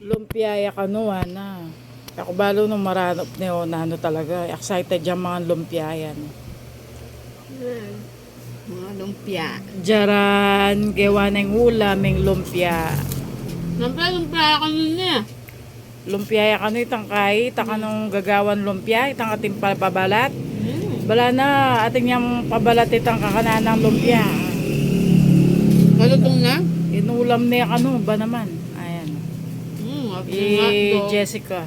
Lumpia kanuan na. Ako balo nung maranop niyo na ano talaga. Excited yung mga lumpia yan. Mga lumpia. Jaran, gawa ng ulam, ng lumpia. Lumpia, lumpia ka nun niya. Lumpia kanu itang kay, itang kanong gagawan lumpia, itang ating pabalat. Bala na, ating yung pabalat itang kakananang lumpia. Malutong na? Inulam niya kanu ba naman? Mm, Eh, hotdog. Jessica.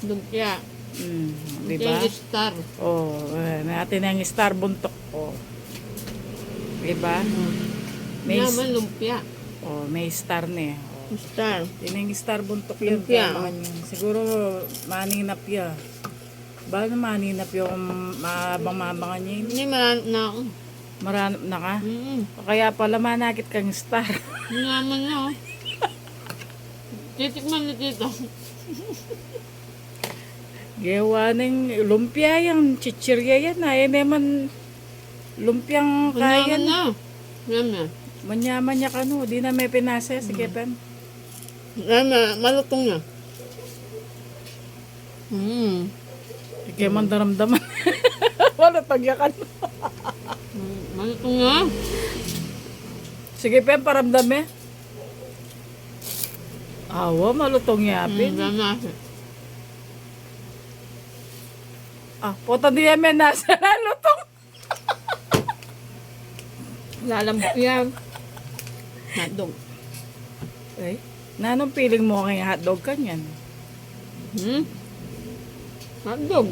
Lumpia. Mm, diba? Lumpia star. Oh, eh, natin ang star buntok ko. Diba? May, Naman lumpia. oh, may star niya. Oh. Star. Yung star buntok yun. Lumpia. Siguro maninap ya. Ba na maninap yung mabang mabangan niya yun? Hindi maran na ako. Maranap na ka? Mm. Kaya pala manakit kang star. Naman na oh. Titikman na dito. Gawa ng lumpia yung chichirya yan. Ay naman lumpiang kaya naman na. na. Yan na. Manyaman niya ka no. Di na may pinasa. Sige, pen. Yan na. Malutong na. Mm. Sige, man daramdaman. Wala tagyakan. Mm, Malutong na. Sige, pen, paramdam eh. Awa, malutong Mm, yapin. yan na. Ah, puta di yan may nasa lutong. Lalambot yan. Hotdog. Ay, nanong piling mo kay hotdog kanyan? Hmm? Hotdog.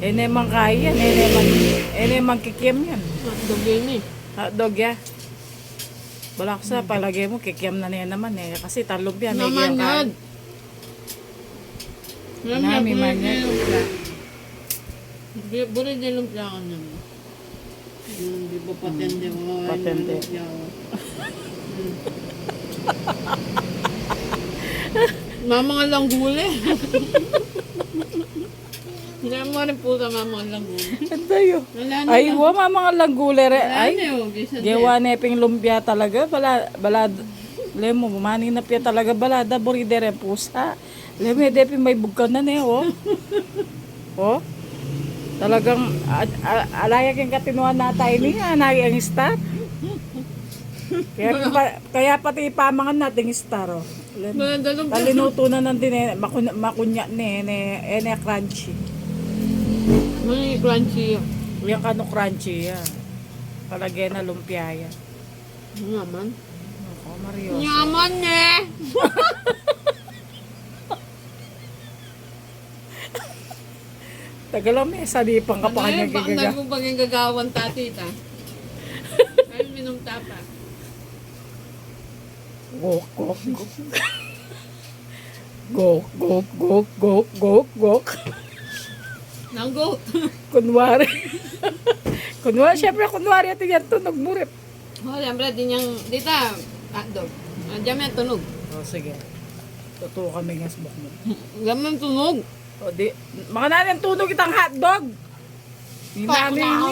Eh, naman kaya yan. Eh, naman, eh, naman kikiam yan. Hotdog yun eh. Hotdog ya. Balak sa palagay mo, kikiam na niya naman eh. Kasi talog yan. May Naman yan. kain. Nami man yan. Buri din lumpia ka naman. Yung di ba patente mo? Patente. Mama nga lang guli. Hindi mo rin po sa lang guli. Antayo. Wala na. Ay, wa mga langgule re. Wala Ay, na din. Gewa neping lumpia talaga. Bala, balad. Lemo, maning na piya talaga balada. Buridere pusa. Lemo, depi may bugkan na niya, oh. oh. Talagang, alayak yung katinuan na tayo niya. Anay ang star. Kaya, pa, kaya pati ipamangan natin star, oh. Na. Talinuto na ng din, eh, makunya, makunya ni, ni, ene crunchy. May crunchy yun. Yung kano crunchy, yan. Palagay na lumpia yan. Naman. Ako, Mario. Yaman eh. Tagal lang may salipang ka pa kanya Baka gigaga. mo pag yung gagawan tatita. Ay, minum tapa. Gok, gok, gok. Gok, gok, gok, gok, gok, gok. Nang goat. Kunwari. kunwari, syempre kunwari ito yan tunog mo rip. Oh, siyempre, din yung, dita, hotdog. Ah, Diyan may tunog. O, sige. Totoo kami ng smoke mo. Diyan may tunog. O, di, mga nanin tunog itang hotdog. Hindi namin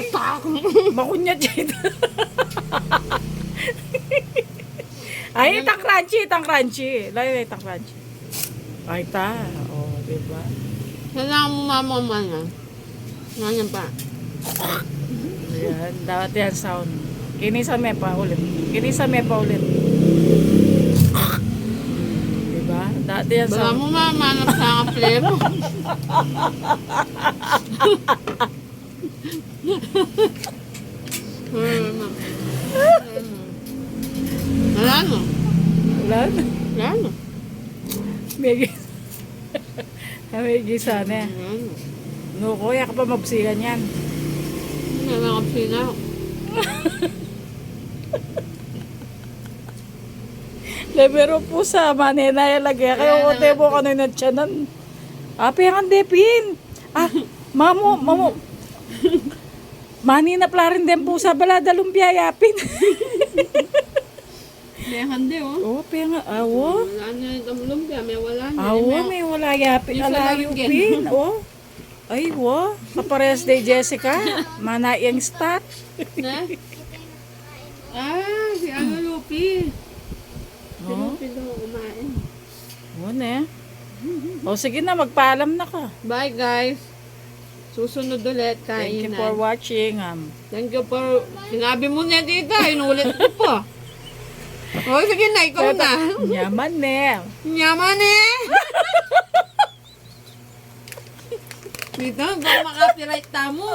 makunya dyan. Ay, itang crunchy, itang crunchy. Lay, itang crunchy. Ay, ta. O, diba? Kailangan mo mamaman na. Ganyan pa. Ayan, dapat yan sound. Kinisa me pa ulit. Kinisa me pa ulit. Diba? Dati yan Baka sound. mo mamanap sa kaple mo. Wala no. Wala na. Wala. May gis. May gisa na. Wala no. Kuya ka pa mabsigan yan. Wala na kapsina. Lebero po sa manena yung lagay. Kayo kote mo kano yung natsanan. Api ang depin. Ah, mamo, mamo. Mani na plarin din po sa balada lumpia yapin. pehande oh. Oo, oh, penga. Awo. Ah, oh. Wala na yung tamlong. May wala na. Ah, Awo, oh, may wala yapin. Alayo pin. Oo. Ay, oh. wo. Kapares day Jessica. Mana yung stat. Na? Ah, si ano Lupi. Si Lupi daw kumain. Oo na O sige na, magpaalam na ka. Bye guys. Susunod ulit kainan. Thank you for watching. Um. Thank you for... Sinabi mo na dito, inulit ko pa. Oh, sige na, ikaw na. Yaman ne. Yaman eh. Dito, baka makapiright tamo.